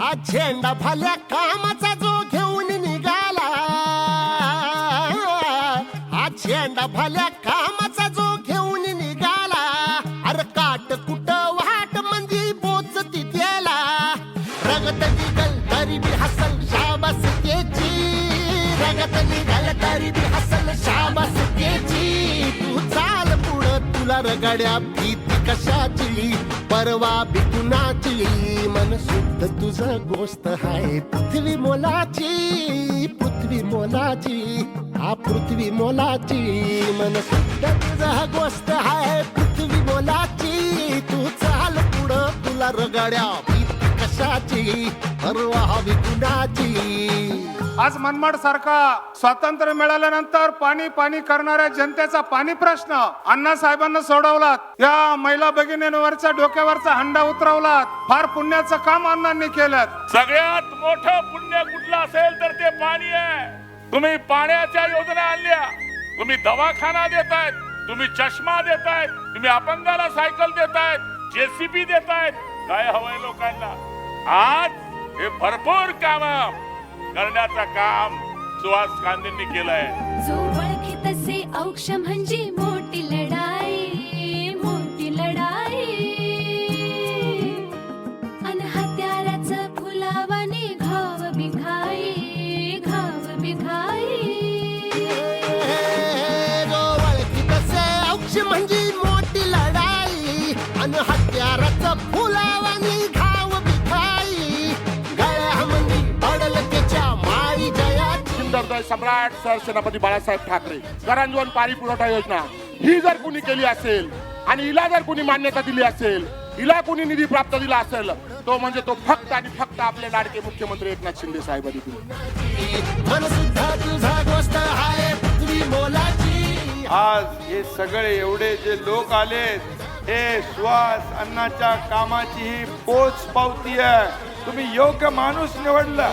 झेंडा फाल्या कामाचा जो घेऊन निघाला. हा झेंडा फाल्या कामाचा जो घेऊन निघाला. अरे काट कुट वाट मंदी बोच त्याला रगत निघल तरी बी हसल शाबास त्याची. रगत निघल तरी बी हसल शाबास त्याची. तू चाल पुढं तुला रगड्या भीती कशाची परवा बी कुणाची मन शुद्ध तुझं गोष्ट आहे. पृथ्वी मोलाची पृथ्वी मोलाची हा पृथ्वी मोलाची. मन शुद्ध तुझं गोष्ट आहे. पृथ्वी मोलाची तू चाल पुढं तुला रगाड्या. कशाची परवा कुणाची? आज मनमाड सारखा स्वातंत्र्य मिळाल्यानंतर पाणी पाणी करणाऱ्या जनतेचा पाणी प्रश्न. अण्णा साहेबांना सोडवलात. या महिला भगिनींवरच्या डोक्यावरचा हंडा उतरवलात. फार पुण्याचं काम अण्णांनी केलं सगळ्यात मोठं पुण्य कुठलं असेल तर ते पाणी आहे. तुम्ही पाण्याच्या योजना आणल्या. तुम्ही दवाखाना देतायत. तुम्ही चष्मा देतायत. तुम्ही अपंगाला सायकल देतायत. जेसीबी देतायत. काय हवंय लोकांना? आज हे भरपूर काम करण्याचं काम सुहास गांधींनी केलंय. जो ओळखी तसे औक्ष म्हणजे मोठी लढाई मोठी लढाई. अन हत्याराचं फुलावाने घाव बिघाई घाव बिघाई. जो ओळखी तसे औक्ष म्हणजे मोठी लढाई अन हत्याराचं सम्राट सरसेनापती बाळासाहेब ठाकरे करंजवन पाणी पुरवठा योजना. ही जर कुणी केली असेल आणि हिला जर कुणी मान्यता दिली असेल हिला कुणी निधी प्राप्त दिला असेल तो म्हणजे तो फक्त आणि फक्त आपले लाडके मुख्यमंत्री एकनाथ शिंदे साहेबांनी आज हे सगळे एवढे जे लोक आलेत हे सुहास अण्णाच्या कामाची ही पोच पावती आहे तुम्ही योग्य माणूस निवडला.